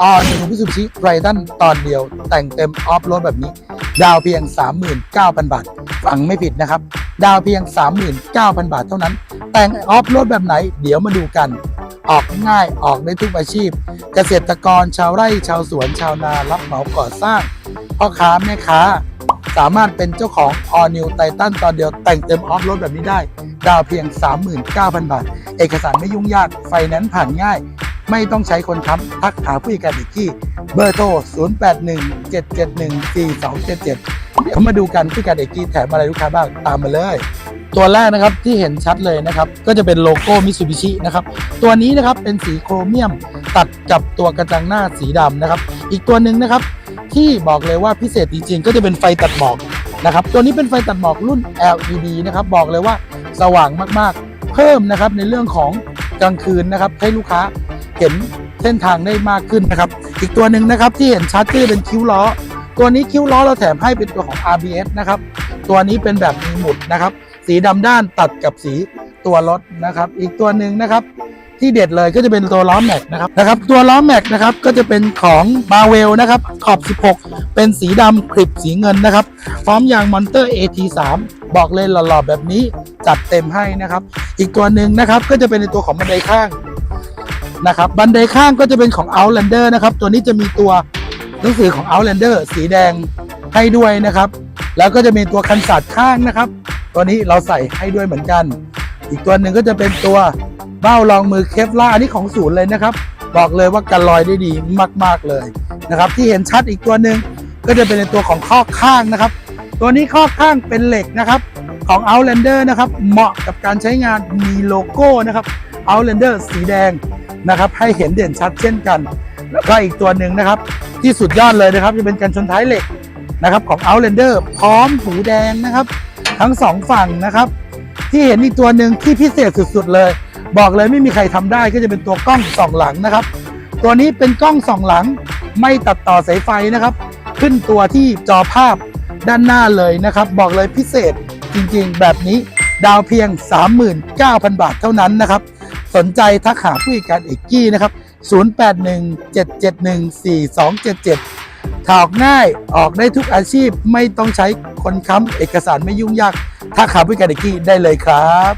ออนิวพิสุชิไรตันตอนเดียว แต่งเต็มออฟโรดแบบนี้ ดาวเพียง 39,000 บาท ฟังไม่ผิดนะครับ ดาวเพียง 39,000 บาทเท่านั้น แต่งออฟโรดแบบไหน เดี๋ยวมาดูกัน ออกง่ายออกได้ทุกอาชีพ เกษตรกรชาวไร่ชาวสวนชาวนารับเหมาก่อสร้างพ่อค้าแม่ค้า สามารถเป็นเจ้าของ All New Titan ตอนเดียวแต่งเต็มออฟโรดแบบนี้ได้ ดาวเพียง 39,000 บาท เอกสารไม่ยุ่งยากไฟแนนซ์ผ่านง่าย ไม่ต้องใช้คนค้ำทักหาผู้จัดการอีกที่ เบอร์โทร 0817714277 เดี๋ยวมาดูกันผู้จัดการเอกกี้แถมอะไรลูกค้าบ้างตามมาเลย ตัวแรกนะครับที่เห็นชัดเลยนะครับ ก็จะเป็นโลโก้มิ t ูบิชินะครับ ตัวนี้นะครับเป็นสีโครเมียม ตัดกับตัวกระจังหน้าสีดำนะครับ อีกตัวหนึ่งนะครับที่บอกเลยว่าพิเศษจริงๆ ก็จะเป็นไฟตัดหมอกนะครับ ตัวนี้เป็นไฟตัดหมอกรุ่น LED นะครับ บอกเลยว่าสว่างมากๆ เพิ่มนะครับในเรื่องของกลางคืนนะครับ ให้ลูกค้าเห็นเส้นทางได้มากขึ้นนะครับ อีกตัวหนึ่งนะครับที่เห็นชัดก็จะเป็นคิ้วล้อ ตัวนี้คิ้วล้อเราแถมให้เป็นตัวของ RBS นะครับ ตัวนี้เป็นแบบมีหมุดนะครับ สีดำด้านตัดกับสีตัวรถนะครับ อีกตัวหนึ่งนะครับที่เด็ดเลยก็จะเป็นตัวล้อแม็กนะครับนะครับ ตัวล้อแม็กนะครับก็จะเป็นของมาเวลนะครับ ขอบ 16 เป็นสีดำคลิปสีเงินนะครับ พร้อมยางมอนเตอร์ AT3 บอกเลยหล่อๆแบบนี้ จัดเต็มให้นะครับ อีกตัวหนึ่งนะครับก็จะเป็นในตัวของบันไดข้างนะครับบันไดข้างก็จะเป็นของ Outlander นะครับ ตัวนี้จะมีตัวหนังสือของ Outlander สีแดงให้ด้วยนะครับ แล้วก็จะมีตัวคันศาสตร์ข้างนะครับ ตัวนี้เราใส่ให้ด้วยเหมือนกัน อีกตัวหนึ่งก็จะเป็นตัวเบ้ารองมือเคฟล่าอันนี้ของศูนย์เลยนะครับ บอกเลยว่ากันลอยได้ดีมาก ๆเลยนะครับ ที่เห็นชัดอีกตัวหนึ่งก็จะเป็นในตัวของข้อข้างนะครับ ตัวนี้ข้อข้างเป็นเหล็กนะครับ ของ Outlander นะครับเหมาะกับการใช้งานมีโลโก้นะครับ Outlander สีแดงนะครับให้เห็นเด่นชัดเช่นกัน แล้วก็อีกตัวหนึ่งนะครับ ที่สุดยอดเลยนะครับจะเป็นกันชนท้ายเหล็กนะครับของ Outlander พร้อมหูแดงนะครับ ทั้งสองฝั่งนะครับ ที่เห็นอีกตัวหนึ่งที่พิเศษสุดๆเลย บอกเลยไม่มีใครทำได้ก็จะเป็นตัวกล้องส่องหลังนะครับ ตัวนี้เป็นกล้องส่องหลังไม่ตัดต่อสายไฟนะครับ ขึ้นตัวที่จอภาพด้านหน้าเลยนะครับ บอกเลยพิเศษ จริงๆ แบบนี้ดาวเพียง 39,000 บาทเท่านั้นนะครับ สนใจทักหาผู้จัดการเอกกี้นะครับ 0817714277 ถอกง่ายออกได้ทุกอาชีพไม่ต้องใช้คนค้ำเอกสารไม่ยุ่งยากทักหาผู้จัดการเอกกี้ได้เลยครับ